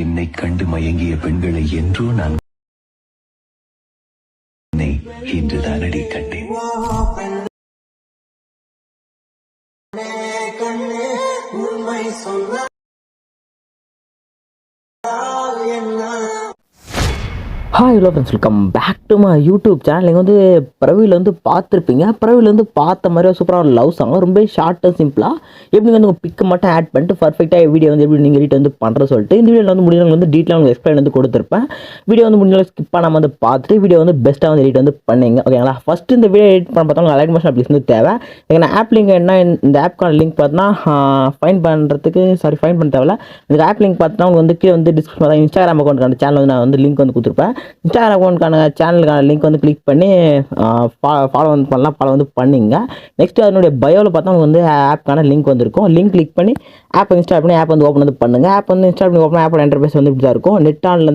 என்னை கண்டு மயங்கிய பெண்களை என்றோ நான் உன்னை இன்றுதானடி கண்டேன். Hi hello friends welcome back to my YouTube channel நீங்கள் வந்து பிரவியில் வந்து பார்த்துருப்பீங்க. பிரவியில் வந்து பார்த்த மாதிரி சூப்பராக ஒரு லவ் சாங் ரொம்ப ஷார்ட் அண்ட் சிம்பிளாக எப்படி வந்து உங்கள் பிக்கு மட்டும் ஆட் பண்ணிட்டு பர்ஃபெக்டாக வீடியோ வந்து எப்படி நீங்கள் ரீட் வந்து பண்ணுறது சொல்லிட்டு இந்த வீடியோவில் வந்து முடிஞ்சவங்க வந்து டீட்டெயில் உங்களுக்கு எக்ஸ்பிளைன் வந்து கொடுத்துருப்பேன். வீடியோ வந்து முடிஞ்ச ஸ்கிப் பண்ணாமல் வந்து பார்த்துட்டு வீடியோ வந்து பெஸ்ட்டாக வந்து எடிட் வந்து பண்ணீங்க. ஓகேங்களா ஃபஸ்ட்டு இந்த வீடியோ எடிட் பண்ண பார்த்தா அலைட் மோஷன் அப்ளிகேஷன் வந்து தேவை. எனக்கு ஆப் லிங்க் என்ன இந்த ஆப்க்கான லிங்க் பார்த்தீங்கன்னா ஃபைன் பண்ணுறதுக்கு சாரி ஃபைன் பண்ண தேவையில்ல. இந்த ஆப் லிங்க் பார்த்தீங்கன்னா உங்களுக்கு வந்து கீழே வந்து டிஸ்கிரிப்ஷன் தான் இன்ஸ்டாகிராம் அக்கௌண்ட்டுக்கான சேனல் வந்து நான் வந்து லிங்க் வந்து கொடுத்துருப்பேன். இன்ஸ்டாகிராம் அக்கௌண்ட்கான சேனலுக்கான லிங்க் வந்து கிளிக் பண்ணி ஃபாலோ வந்து பண்ணலாம் ஃபாலோ வந்து பண்ணிங்க. நெக்ஸ்ட் அதனுடைய பயோவில் பார்த்தா உங்களுக்கு வந்து ஆப்க்கான லிங்க் வந்திருக்கும். லிங்க் கிளிக் பண்ணி ஆப் இன்ஸ்டால் பண்ணி ஆப் வந்து ஓப்பன் வந்து பண்ணுங்கள் ஆப் வந்து இன்ஸ்டால் பண்ணி ஓப்பன் ஆப்போட இன்டர்ஃபேஸ் வந்து இப்படி தான் இருக்கும் நெட் ஆன்ல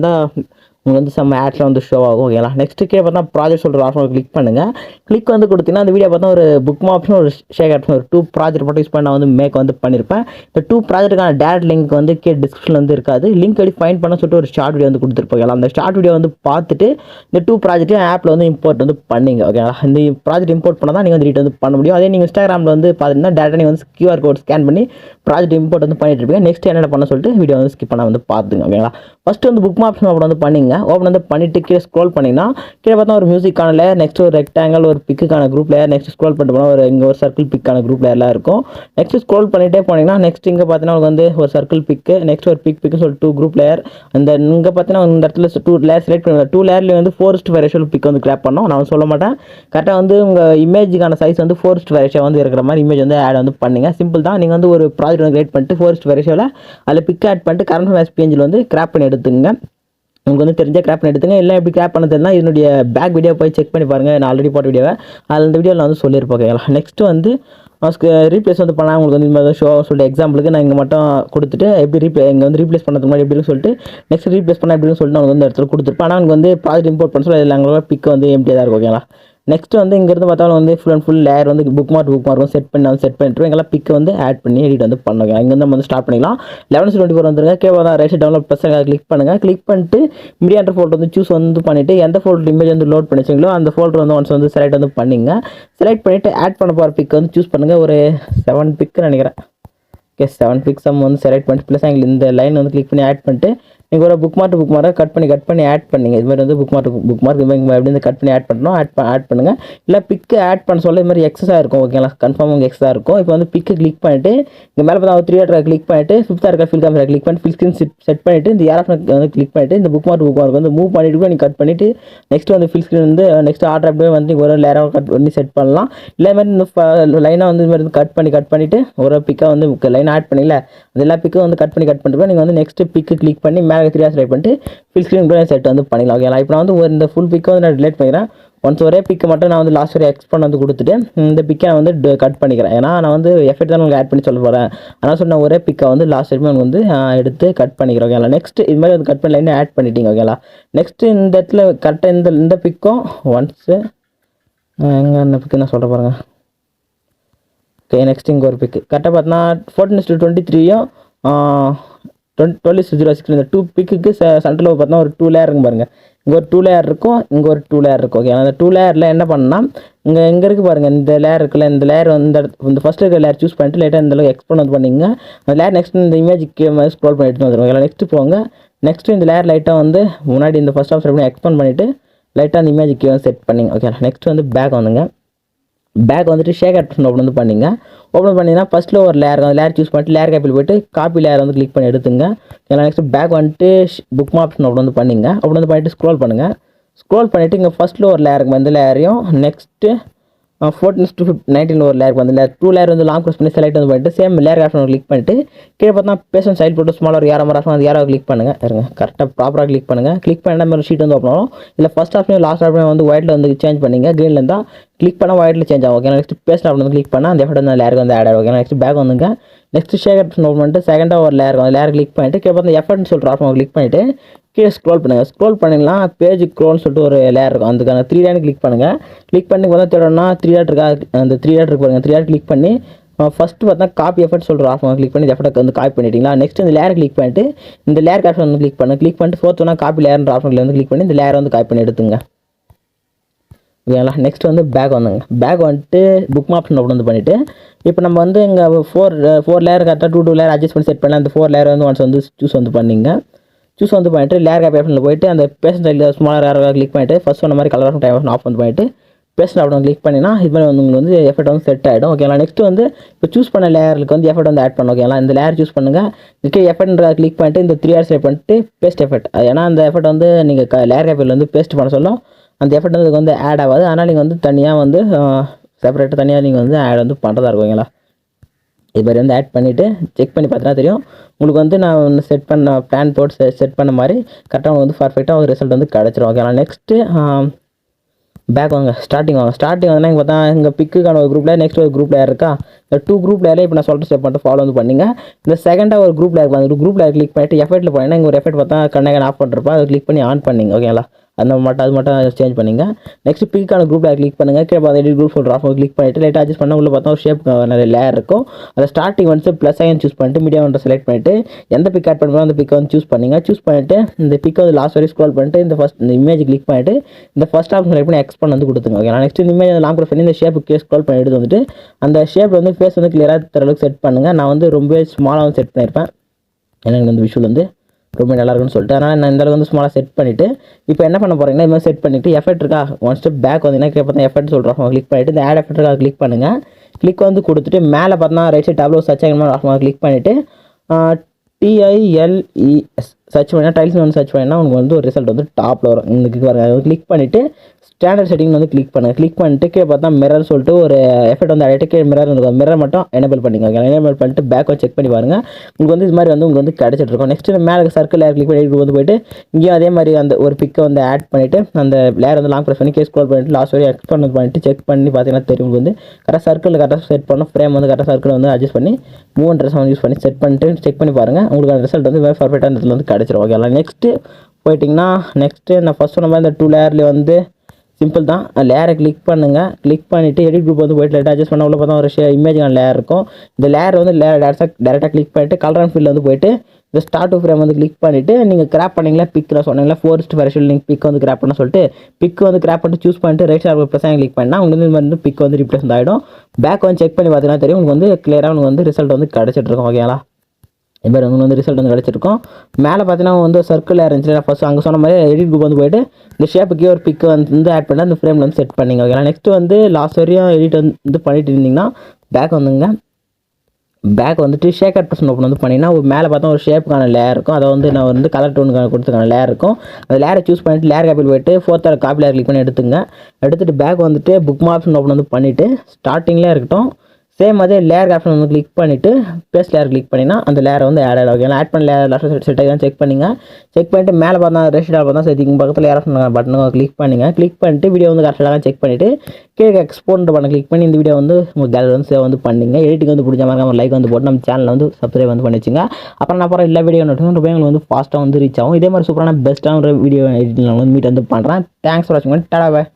உங்களுக்கு வந்து செம்ம ஆட்ஸில் வந்து ஷோ ஆகும் ஓகேங்களா நெக்ஸ்ட் கீழே பார்த்தா ப்ராஜெக்ட் சொல்கிற ஆப்ஷன் கிளிக் பண்ணுங்கள் கிளிக் வந்து கொடுத்தீங்கன்னா அந்த வீடியோ பார்த்தா ஒரு புக் ஆப்ஷன் ஒரு ஷேக் ஆப்ஷன் ஒரு டூ ப்ராஜெக்ட் மட்டும் யூஸ் பண்ணி நான் வந்து மேக் வந்து பண்ணியிருப்பேன் இந்த டூ ப்ராஜெக்ட்டுக்கான டேரக்ட் லிங்க் வந்து கீழே டிஸ்கிரிப்ஷனில் வந்து இருக்காது. லிங்க் எப்படி ஃபைன் பண்ண சொல்லிட்டு ஒரு ஷார்ட் வீடியோ வந்து கொடுத்துருப்போம் அந்த ஷார்ட் வீடியோ வந்து பார்த்துட்டு இந்த டூ ப்ராஜெக்ட்டையும் ஆப்பில் வந்து இம்போர்ட் வந்து பண்ணிங்க ஓகேங்களா இந்த ப்ராஜெக்ட் இம்போர்ட் பண்ணால் தான் நீங்கள் வந்து ரீட் வந்து பண்ண முடியும். அதே நீங்கள் இன்ஸ்டாகிராமில் வந்து பார்த்தீங்கன்னா டேரக்டாக நீங்கள் வந்து கியூஆர் கோட் ஸ்கேன் பண்ணி ப்ராஜெக்ட் இம்போர்ட் வந்து பண்ணிட்டு இருப்பீங்க. நெக்ஸ்ட் என்ன பண்ண சொல்லிட்டு வீடியோ வந்து ஸ்கிப் பண்ண வந்து பார்த்துங்க ஓகேங்களா ஃபஸ்ட்டு வந்து புக் ஆப்ஷன் அப்படி வந்து பண்ணிங்க. ஓப்பன் வந்து பண்ணிட்டு கீழே ஸ்க்ரோல் பண்ணிங்கன்னா கீழே பார்த்தா ஒரு மியூசிக் காணல நெக்ஸ்ட் ஒரு ரெக்டாங்கல் ஒரு பிக்குக்கான குரூப் லேயர் நெக்ஸ்ட் ஸ்க்ரோல் பண்ணிட்டு போனால் ஒரு இங்கே ஒரு சர்க்கிள் பிக்கான குரூப் லேயர்லாம் இருக்கும். நெக்ஸ்ட் ஸ்க்ரோல் பண்ணிட்டே போனீங்கன்னா நெக்ஸ்ட் இங்கே பார்த்தீங்கன்னா உங்களுக்கு வந்து ஒரு சர்க்கிள் பிக்கு நெக்ஸ்ட் ஒரு பிக் பிக்கு சொல்லி டூ குரூப் லேயர் அந்த இங்கே பார்த்தீங்கன்னா இந்த இடத்துல டூ லேயர் செலக்ட் பண்ணுவேன் டூ லேயர்லேயே வந்து ஃபோர்ஸ்ட் வேரியேஷன் பிக் வந்து கிராப் பண்ணோம். நான் சொல்ல மாட்டேன். கரெக்டாக வந்து உங்கள் இமேஜுக்கான சைஸ் வந்து ஃபோர்ஸ்ட் வேரியேஷன் வந்து இருக்கிற மாதிரி இமேஜ் வந்து ஆட் வந்து பண்ணுங்கள் சிம்பிள் தான். நீங்கள் வந்து ஒரு ப்ராஜெக்ட் வந்து கிரியேட் பண்ணிட்டு ஃபோர்ஸ்ட் வேரியேஷனில் அதில் பிக் ஆட் பண்ணிட்டு கரண்ட் மேட்ச் பேஞ்சில் வந்து கிராப் பண்ணி எடுத்துங்க உங்களுக்கு வந்து தெரிஞ்ச கிராப் பண்ணி எடுத்துங்க. இல்லை எப்படி கிராப் பண்ண தெரியும்னா என்னுடைய பேக் வீடியோ போய் செக் பண்ணி பாருங்கள் நான் ஆல்ரெடி போட்ட வீடியோவை அதில் இந்த வீடியோவில் நான் வந்து சொல்லியிருப்போம் ஓகேங்களா நெக்ஸ்ட் வந்து ரீப்ளேஸ் வந்து பண்ணால் உங்களுக்கு வந்து இந்த மாதிரி ஷோ சொல்லிட்டு எக்ஸாம்பிளுக்கு நான் இங்கே மட்டும் கொடுத்துட்டு எப்படி ரீப்ளே இங்கே வந்து ரீப்ளேஸ் பண்ணுறதுக்கு முன்னாடி எப்படின்னு சொல்லிட்டு நெக்ஸ்ட் ரீப்ளேஸ் பண்ண எப்படின்னு சொல்லிட்டு நான் வந்து இடத்துல கொடுத்துருப்பேன். ஆனால் எனக்கு வந்து ப்ராஜெக்ட் இம்போர்ட் பண்ண சொல்லி அதில் பிக் வந்து எம்டியாக தான் இருக்கும் ஓகேங்களா நெக்ஸ்ட் வந்து இங்கேருந்து பார்த்தாலும் வந்து ஃபுல் அண்ட் ஃபுல் லேயர் வந்து புக் மார்க் புக் மார்க்கும் செட் பண்ணி வந்து செட் பண்ணிட்டு எங்கெல்லாம் பிக் வந்து ஆட் பண்ணி எடிட் வந்து பண்ணுங்க. இங்கேருந்து நம்ம வந்து ஸ்டார்ட் பண்ணிக்கலாம். லெவன் டுவெண்ட்டி ஃபோர் வந்துருங்க. கேவா தான் ரைட் டவுன்லோட் ப்ளஸ் கிளிக் பண்ணுங்கள் கிளிக் பண்ணிட்டு மீடியான்ற ஃபோல்டர் வந்து சூஸ் வந்து பண்ணிவிட்டு எந்த ஃபோல்டர் இமேஜ் வந்து லோட் பண்ணி வச்சிங்களோ அந்த ஃபோல்டர் வந்து ஒன்ஸ் வந்து செலக்ட் வந்து பண்ணிங்க. செலக்ட் பண்ணிவிட்டு ஆட் பண்ண போகிற பிக் வந்து சூஸ் பண்ணுங்கள் ஒரு செவன் பிக்கு நினைக்கிறேன். ஓகே செவன் பிக்ஸ் வந்து செலக்ட் பண்ணிட்டு ப்ளஸ் எங்களுக்கு இந்த லைன் வந்து கிளிக் பண்ணி ஆட் பண்ணிட்டு நீங்கள் ஒரு புக் மார்க் புக் மார்க்கை கட் பண்ணி கட் பண்ணி ஆட் பண்ணிங்க. இது மாதிரி வந்து புக் மார்க் புக் மார்க் இது மாதிரி எப்படி கட் பண்ணி ஆட் பண்ணணும். ஆட் ஆட் பண்ணுங்கள் இல்லை பிக்கு ஆட் பண்ண சொல்ல இது மாதிரி எக்ஸஸாக இருக்கும். ஓகேங்களா கன்ஃபார்ம் உங்கள் எக்ஸாக இருக்கும். இப்போ வந்து பிக்கு கிளிக் பண்ணிட்டு இங்கே மேலே பார்த்தா த்ரீ ஹண்ட்ரட் கிளிக் பண்ணிட்டு ஃபிஃப்த் இருக்க ஃபில் கேமரா கிளிக் பண்ணி ஃபில் ஸ்க்ரீன் செட் செட் பண்ணிட்டு இந்த ஏர் வந்து கிளிக் பண்ணிட்டு இந்த புக் மார்க் புக் மார்க் வந்து மூவ் பண்ணிட்டு கூட நீங்கள் கட் பண்ணிட்டு நெக்ஸ்ட் வந்து ஃபில் ஸ்க்ரீன் வந்து நெக்ஸ்ட் ஆர்டர் அப்படியே வந்து ஒரு லேராக கட் பண்ணி செட் பண்ணலாம். இல்லை மாதிரி இந்த லைனாக வந்து இது மாதிரி கட் பண்ணி கட் பண்ணிவிட்டு ஒரு பிக்கை வந்து லைன் ஆட் பண்ணில. அது எல்லா பிக்கும் வந்து கட் பண்ணி கட் பண்ணிட்டு நீங்கள் வந்து நெக்ஸ்ட் பிக்கு கிளிக் பண்ணி மேலே த்ரீயாக செலக்ட் பண்ணிட்டு ஃபில் ஸ்க்ரீன் கூட செட் வந்து பண்ணிக்கலாம் ஓகேங்களா இப்போ நான் வந்து ஒரு இந்த ஃபுல் பிக்கை வந்து நான் டிலேட் பண்ணிக்கிறேன். ஒன்ஸ் ஒரே பிக்கை மட்டும் நான் வந்து லாஸ்ட் வரை எக்ஸ்போன் வந்து கொடுத்துட்டு இந்த பிக்கை நான் வந்து கட் பண்ணிக்கிறேன். ஏன்னா நான் வந்து எஃபெக்ட் தான் உங்களுக்கு ஆட் பண்ணி சொல்ல போகிறேன் அதனால் சொன்ன ஒரே பிக்கை வந்து லாஸ்ட் வரைக்கும் வந்து எடுத்து கட் பண்ணிக்கிறேன் ஓகேங்களா நெக்ஸ்ட் இது மாதிரி வந்து கட் பண்ண லைனே ஆட் பண்ணிட்டீங்க ஓகேங்களா நெக்ஸ்ட் இந்த இடத்துல கரெக்டாக இந்த இந்த பிக்கும் ஒன்ஸு எங்கே இந்த பிக்கு நான் சொல்ல பாருங்க. ஓகே நெக்ஸ்ட் இங்கே ஒரு பிக்கு கரெக்டாக பார்த்தீங்கன்னா ஃபோர்டின் இஸ்டு டுவெண்ட்டி த்ரீயும் டுவெண்ட் டுவெல் ஜீரோ சிக்ஸ் இந்த டூ பிக்குக்கு சென்டரில் பார்த்தா ஒரு டூ லேயர் இருக்கும் பாருங்கள் இங்கே ஒரு டூ லேயர் இருக்கும் இங்கே ஒரு டூ லேயர் இருக்கும் ஓகே அந்த டூ லேயரில் என்ன பண்ணால் இங்கே எங்கே இருக்குது பாருங்கள் இந்த லேயர் இருக்குல்ல இந்த லேயர் வந்து இந்த ஃபஸ்ட் இருக்கிற லேயர் சூஸ் பண்ணிட்டு லேட்டாக இந்த அளவுக்கு எக்ஸ்போன் வந்து பண்ணிங்க அந்த லேயர் நெக்ஸ்ட் இந்த இமேஜுக்கு ஸ்க்ரோல் பண்ணி எடுத்து வந்துருவாங்க நெக்ஸ்ட் போங்க நெக்ஸ்ட் இந்த லேயர் லைட்டாக வந்து முன்னாடி இந்த ஃபஸ்ட் ஆப்ஷன் பண்ணி எக்ஸ்போன் பண்ணிவிட்டு லைட்டாக அந்த இமேஜுக்கு வந்து செட் பண்ணிங்க ஓகே நெக்ஸ்ட் வந்து பேக் வந்துங்க. பேக் வந்துட்டு ஷேக் ஆப்ஷன் ஓப்பன் வந்து பண்ணிங்க. ஓப்பன் பண்ணிங்கன்னா ஃபஸ்ட்டில் ஒரு லேயர் அந்த லேயர் சூஸ் பண்ணிட்டு லேயர் காப்பியில் போய்ட்டு காப்பி லேயர் வந்து கிளிக் பண்ணி எடுத்துங்க. ஏன்னா நெக்ஸ்ட் பேக் வந்துட்டு புக் ஆப்ஷன் அப்படி வந்து பண்ணிங்க. அப்படி வந்து பண்ணிட்டு ஸ்க்ரோல் பண்ணுங்கள் ஸ்க்ரோல் பண்ணிவிட்டு இங்கே ஃபஸ்ட்டில் ஒரு லேயருக்கு வந்து லேயரையும் next fourteen two fifth nineteen ஒரு லேயருக்கு வந்து லேயர் டூ லேயர் வந்து லாங் ப்ரெஸ் பண்ணி செலக்ட் வந்து பண்ணிட்டு சேம் லேயர் ஆப்ஷன் கிளிக் பண்ணிட்டு கீழே பார்த்தா பேசன் சைட் போட்டு ஸ்மால் ஒரு யாரோ ஆப்ஷன் அது யாராவது கிளிக் பண்ணுங்கள் இருங்க கரெக்டாக ப்ராப்பராக கிளிக் பண்ணுங்கள் கிளிக் பண்ண மாதிரி ஷீட் வந்து ஓப்பன் ஆகும். இல்லை ஃபஸ்ட் ஆப்ஷன் லாஸ்ட் ஆப்ஷன் வந்து ஒயிட்டில் வந்து சேஞ்ச் பண்ணிங்க. க்ரீனில் இருந்தால் கிளிக் பண்ணால் ஒயிட்டில் சேஞ்ச் ஆகும். ஓகே நெக்ஸ்ட் பேஸ்ட் ஆப்ஷன் வந்து கிளிக் பண்ணால் அந்த எஃபர்ட் வந்து லேயருக்கு வந்து ஆட் ஆகும். ஓகே நெக்ஸ்ட் பேக் வந்துங்க. நெக்ஸ்ட் ஷேக் ஆப்ஷன் ஓப்பன் பண்ணிட்டு செகண்டாக ஒரு லேயர் இருக்கும் அந்த லேயர் கிளிக் பண்ணிட்டு கீழே பார்த்து எஃபர்ட்னு சொல்கிற ஆப்ஷன் கிளிக் பண்ணிவிட்டு கீழே ஸ்க்ரோல் பண்ணுங்கள் ஸ்க்ரோல் பண்ணிங்கன்னா பேஜ் க்ரோல்னு சொல்லிட்டு ஒரு லேயர் இருக்கும். அதுக்கான த்ரீ லேன் கிளிக் பண்ணுங்கள் கிளிக் பண்ணி பார்த்தா தேடணும்னா த்ரீ லேட் இருக்கா? அந்த த்ரீ லேட் இருக்கு பாருங்க. த்ரீ லேட் கிளிக் பண்ணி ஃபஸ்ட்டு பார்த்தா காப்பி எஃபர்ட் சொல்கிற ஆப்ஷன் கிளிக் பண்ணி எஃபர்ட் வந்து காப்பி பண்ணிட்டீங்களா? நெக்ஸ்ட் இந்த லேயர் கிளிக் பண்ணிட்டு இந்த லேயர் ஆப்ஷன் வந்து கிளிக் பண்ணு. கிளிக் பண்ணிட்டு ஃபோர்த் ஒன்றா காப்பி லேயர்ன்ற ஆப்ஷனில் வந்து கிளிக் பண்ணி இந்த லேயர் வந்து காப்பி பண்ணி எடுத்துங்க. ஓகேங்களா? நெக்ஸ்ட் வந்து பேக் வந்துங்க பேக் வந்துட்டு புக் ஆப்ஷன் ஓப்பன் வந்து பண்ணிவிட்டு இப்போ நம்ம வந்து இங்கே ஃபோர் ஃபோர் லேயர் கரெக்டாக டூ டூ லேயர் அட்ஜஸ்ட் பண்ணி செட் பண்ணலாம் அந்த ஃபோர் லேயர் வந்து ஒன்ஸ் வந்து சூஸ் வந்து பண்ணிங்க. சூஸ் வந்து பண்ணிட்டு லேயர் கேப் ஆப்ஷனில் போயிட்டு அந்த பேசன் சைடில் ஸ்மாலர் ஏர் கிளிக் பண்ணிட்டு ஃபஸ்ட் சொன்ன மாதிரி கலர் டைம் ஆஃப் வந்து பண்ணிட்டு பேசன் அப்படி கிளிக் பண்ணினா இது மாதிரி வந்து உங்களுக்கு வந்து எஃபெக்ட் வந்து செட் ஆகிடும் ஓகேங்களா நெக்ஸ்ட் வந்து இப்போ சூஸ் பண்ண லேயருக்கு வந்து எஃபெக்ட் வந்து ஆட் பண்ண ஓகேங்களா இந்த லேயர் சூஸ் பண்ணுங்கள் இதுக்கே எஃபெக்ட்ன்ற கிளிக் பண்ணிட்டு இந்த த்ரீ ஹார்ஸ் பண்ணிட்டு பேஸ்ட் எஃபெக்ட் ஏன்னா அந்த எஃபெக்ட் வந்து நீங்கள் லேயர் கேப்பில் வந்து பேஸ்ட் பண்ண சொல்லும். அந்த எஃபெக்ட் வந்து வந்து ஆட் ஆகாது. அதனால் நீங்கள் வந்து தனியாக வந்து செப்பரேட்டாக தனியாக நீங்கள் வந்து ஆட் வந்து பண்ணுறதா இருக்கும். ஓகேங்களா இது மாதிரி வந்து ஆட் பண்ணிவிட்டு செக் பண்ணி பார்த்தீங்கன்னா தெரியும். உங்களுக்கு வந்து நான் செட் பண்ண பிளான் போட்டு செட் பண்ண மாதிரி கரெக்டாக உங்களுக்கு வந்து பர்ஃபெக்டாக ஒரு ரிசல்ட் வந்து கிடச்சிரும். ஓகேங்களா நெக்ஸ்ட்டு பேக் வாங்க ஸ்டார்டிங் வாங்க. ஸ்டார்டிங் வந்து இங்கே பார்த்தா இங்கே பிக்குக்கான ஒரு குரூப்பில் நெக்ஸ்ட் ஒரு குரூப் லேயர் இருக்கா? இந்த டூ குரூப் லேயரில் இப்போ நான் சொல்கிற ஸ்டெப் மட்டும் ஃபாலோ வந்து பண்ணிங்க. இந்த செகண்டாக ஒரு குரூப் லேயர் வந்து குரூப் லேயர் கிளிக் பண்ணிட்டு எஃபெக்ட்டில் போனீங்கன்னா இங்கே ஒரு எஃபெக்ட் பார்த்தா கண்ணகன் ஆஃப் பண்ணுறப்ப அதை கிளிக் பண்ணி ஆன் பண்ணிங்க ஓகேங்களா அந்த மட்டும் அது மட்டும் சேஞ்ச் பண்ணிங்க. நெக்ஸ்ட் பிக்கான குரூப்பில் கிளிக் பண்ணுங்க. கீழே பார்த்து எடிட் குரூப் சொல்கிற ஆஃப் கிளிக் பண்ணிட்டு லைட்டாக அட்ஜஸ்ட் பண்ணால் உள்ள பார்த்தா ஒரு ஷேப் நிறைய லேயர் இருக்கும். அதை ஸ்டார்டிங் வந்து ப்ளஸ் ஐயன் சூஸ் பண்ணிட்டு மீடியம் வந்து செலக்ட் பண்ணிட்டு எந்த பிக் ஆட் பண்ணுறோம் அந்த பிக்கை வந்து சூஸ் பண்ணிங்க. சூஸ் பண்ணிட்டு இந்த பிக்கை வந்து லாஸ்ட் வரைக்கும் ஸ்க்ரோல் பண்ணிட்டு இந்த ஃபஸ்ட் இந்த இமேஜ் கிளிக் பண்ணிட்டு இந்த ஃபஸ்ட் ஆப்ஷன் செலக்ட் பண்ணி எக்ஸ்பண்ட் வந்து கொடுத்துங்க ஓகே நெக்ஸ்ட் இந்த இமேஜ் லாங் பண்ணி இந்த ஷேப்புக்கு ஸ்க்ரோல் பண்ணி எடுத்து வந்துட்டு அந்த ஷேப் வந்து ஃபேஸ் வந்து கிளியராக தர அளவுக்கு செட் பண்ணுங்கள் நான் வந்து ரொம்ப ஸ்மாலாக வந்து செட் பண்ணியிருப்பேன். எனக்கு வந்து விஷுவல் வந்து ரொம்ப நல்லாயிருக்குன்னு சொல்லிட்டு. அதனால் நான் இந்த அளவுக்கு வந்து ஸ்மாலாக செட் பண்ணிவிட்டு இப்போ என்ன பண்ண போகிறீங்கன்னா இது மாதிரி செட் பண்ணிவிட்டு எஃபெக்ட் இருக்கா? ஒன் ஸ்டெப் பேக் வந்தீங்கன்னா கீழே பார்த்தா எஃபெக்ட் சொல்கிறோம் கிளிக் பண்ணிவிட்டு இந்த ஆட் எஃபெக்ட் இருக்கா? கிளிக் பண்ணுங்கள் கிளிக் வந்து கொடுத்துட்டு மேலே பார்த்தா ரைட் சைட் டேப்லோ சர்ச் ஆகணும் கிளிக் பண்ணிவிட்டு T I L E S search பண்ணால் டைல்ஸ் வந்து சர்ச் பண்ணால் உங்களுக்கு வந்து ஒரு ரிசல்ட் வந்து டாப்பில் வரும். இந்த கிளிக் பாருங்க. கிளிக் பண்ணிவிட்டு ஸ்டாண்டர்ட் செட்டிங் வந்து கிளிக் பண்ணுங்கள் கிளிக் பண்ணிட்டு கீழே பார்த்தா மிரர் சொல்லிட்டு ஒரு எஃபெக்ட் வந்து அடையிட்டு கீழே மிரர் இருக்கும். மிரர் மட்டும் எனேபிள் பண்ணிக்கோங்க. எனேபிள் பண்ணிட்டு பேக்கை செக் பண்ணி பாருங்கள் உங்களுக்கு வந்து இது மாதிரி வந்து உங்களுக்கு வந்து கிடச்சிட்டு இருக்கும். நெக்ஸ்ட் மேலே சர்க்கிள் லேயர் கிளிக் பண்ணி வந்து போயிட்டு இங்கேயும் அதே மாதிரி அந்த ஒரு பிக்கை வந்து ஆட் பண்ணிவிட்டு அந்த லேயர் வந்து லாங் ப்ரெஸ் பண்ணி கேஸ் ஸ்க்ரோல் பண்ணிட்டு லாஸ்ட் வரையும் எக்ஸ்பெண்ட் பண்ணிட்டு செக் பண்ணி பார்த்தீங்கன்னா தெரியும் வந்து. கரெக்டாக சர்க்கிள் கரெக்டாக செட் பண்ணணும். ஃப்ரேம் வந்து கரெக்டாக சர்க்கிள் வந்து அட்ஜஸ்ட் பண்ணி மூணு ட்ரெஸ் வந்து யூஸ் பண்ணி செட் பண்ணிட்டு செக் பண்ணி பாருங்கள் உங்களுக்கு அந்த ரிசல்ட் வந்து வேறு பர்ஃபெக்டாக அந்த இடத்துல வந்து கிடச்சிரும் ஓகேங்களா நெக்ஸ்ட்டு போயிட்டிங்கன்னா நெக்ஸ்ட்டு நான் ஃபஸ்ட் சொன்ன மாதிரி இந்த டூ லேயர்லேயே வந்து சிம்பிள் தான். லேயரை கிளிக் பண்ணுங்கள் கிளிக் பண்ணிவிட்டு எடிட் குரூப் வந்து போயிட்டு லைட்டாக அட்ஜஸ்ட் பண்ண உள்ள பார்த்தா ஒரு இமேஜான லேயர் இருக்கும். இந்த லேயர் வந்து லேயர் டேரக்டாக டேரெக்டாக கிளிக் பண்ணிவிட்டு கலர் அண்ட் ஃபீல்டில் வந்து போயிட்டு இந்த ஸ்டார்ட் டு ஃப்ரேம் வந்து கிளிக் பண்ணிவிட்டு நீங்கள் கிராப் பண்ணீங்களா பிக்கில் சொன்னீங்களா ஃபோர்ஸ்ட் வெர்ஷன் நீங்கள் பிக் வந்து கிராப் பண்ண சொல்லிட்டு பிக் வந்து கிராப் பண்ணிட்டு சூஸ் பண்ணிட்டு ரைட் சைடு ப்ளஸ் கிளிக் பண்ணால் உங்களுக்கு வந்து இந்த மாதிரி வந்து பிக் வந்து ரிப்ளேஸ் ஆகிடும் பேக் வந்து செக் பண்ணி பார்த்தீங்கன்னா தெரியும் உங்களுக்கு வந்து கிளியராக உங்களுக்கு வந்து ரிசல்ட் வந்து கிடச்சிட்ருக்கும் ஓகேங்களா இப்போ உங்களுக்கு வந்து ரிசல்ட் வந்து கிடச்சிருக்கும். மேலே பார்த்தீங்கன்னா வந்து சர்க்கிளில் இருந்துச்சு ஃபஸ்ட் அங்கே சொன்ன மாதிரி எடிட் குரூப் வந்து போயிட்டு இந்த ஷேப்புக்கே ஒரு பிக் வந்து ஆட் பண்ணி அந்த ஃப்ரேமில் வந்து செட் பண்ணிங்க. ஓகேங்களா நெக்ஸ்ட் வந்து லாஸ்ட் வரையும் எடிட் வந்து பண்ணிட்டு இருந்தீங்கன்னா பேக் வந்துங்க. பேக் வந்துட்டு ஷேக் பர்சன் ஓப்பன் வந்து பண்ணிங்கன்னா மேலே பார்த்தா ஒரு ஷேப்புக்கான லேயர் இருக்கும். அதை வந்து நான் வந்து கலர் டோனுக்கான கொடுத்துக்கான லேயர் இருக்கும். அந்த லேயரை சூஸ் பண்ணிட்டு லேயர் காப்பியில் போயிட்டு ஃபோர்த் காப்பி லேயர் கிளிக் பண்ணி எடுத்துங்க. எடுத்துகிட்டு பேக் வந்துட்டு புக் ஆப்ஷன் ஓப்பன் வந்து பண்ணிவிட்டு ஸ்டார்டிங்லேயே இருக்கட்டும். சேம் அதே லேயர் ஆப்ஷன் வந்து கிளிக் பண்ணிவிட்டு பேஸ்ட் லேயர் கிளிக் பண்ணினா அந்த லேயரை வந்து ஆட் ஆகும் ஓகே ஆட் பண்ண லேயர் லாஸ்ட் செட் ஆகி செக் பண்ணிங்க. செக் பண்ணிட்டு மேலே பார்த்தா ரெஸ்ட் பார்த்தா சரி பக்கத்தில் லேயர் ஆப்ஷன் பட்டனை கிளிக் பண்ணுங்க. கிளிக் பண்ணிட்டு வீடியோ வந்து கரெக்டாக செக் பண்ணிவிட்டு கீழே எக்ஸ்போர்ட் பண்ண கிளிக் பண்ணி இந்த வீடியோ வந்து உங்கள் கேலரி வந்து சேவ் வந்து பண்ணிங்க. எடிட்டிங் வந்து பிடிச்ச மாதிரி நம்ம லைக் வந்து போட்டு நம்ம சேனலில் வந்து சப்ஸ்கிரைப் வந்து பண்ணி வச்சுங்க அப்புறம் நான் அப்புறம் எல்லா வீடியோ நோட்டும் உங்களுக்கு வந்து ஃபாஸ்ட்டாக வந்து ரீச் ஆகும். இதே மாதிரி சூப்பரான பெஸ்ட்டான ஒரு வீடியோ எடிட்டிங் வந்து மீட் வந்து பண்ணுறேன் தேங்க்ஸ் ஃபார் வாட்சிங் டாடா பாய்